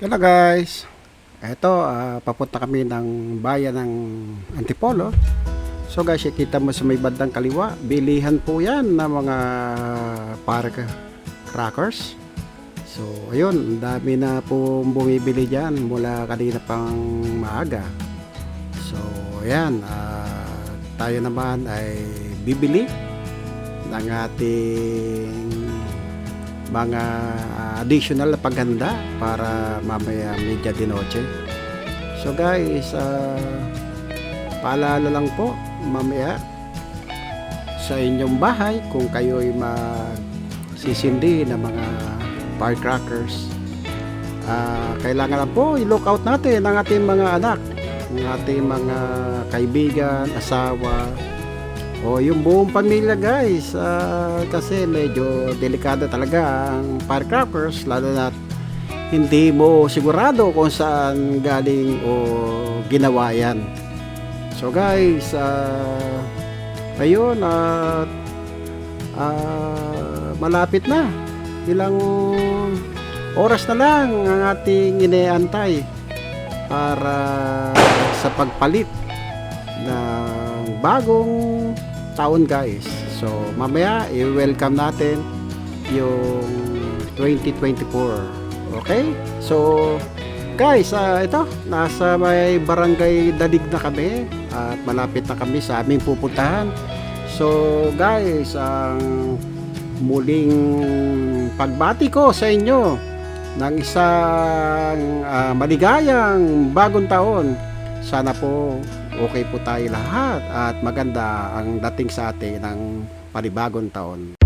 Hello guys. Ito, ah, papunta kami ng bayan ng Antipolo. So guys, kita mo sa may bandang kaliwa, bilihan po yan ng mga park crackers. So ayun, dami na po bumibili dyan mula kanina pang maaga. So ayan, ah, tayo naman ay bibili ng ating mga additional na paghanda para mamaya media de noche. So guys, ah, paalala lang po mamaya sa inyong bahay kung kayo ay magsisindi ng mga firecrackers ah, kailangan lang po i-look out natin ang ating mga anak ang ating mga kaibigan, asawa o yung buong pamilya guys ah, kasi medyo delikado talaga ang firecrackers lalo na hindi mo sigurado kung saan galing o ginawa yan. So guys ah, ayun at ah, malapit na. Ilang oras na lang ang ating inaantay para sa pagpalit ng bagong taon guys. So mamaya i-welcome natin yung 2024. Okay? So guys, ah, ito nasa may barangay Dalig na kami at malapit na kami sa aming pupuntahan. So guys, ang muling pagbati ko sa inyo ng isang ah, maligayang bagong taon. Sana po okay po tayo lahat at maganda ang dating sa atin ng panibagong taon.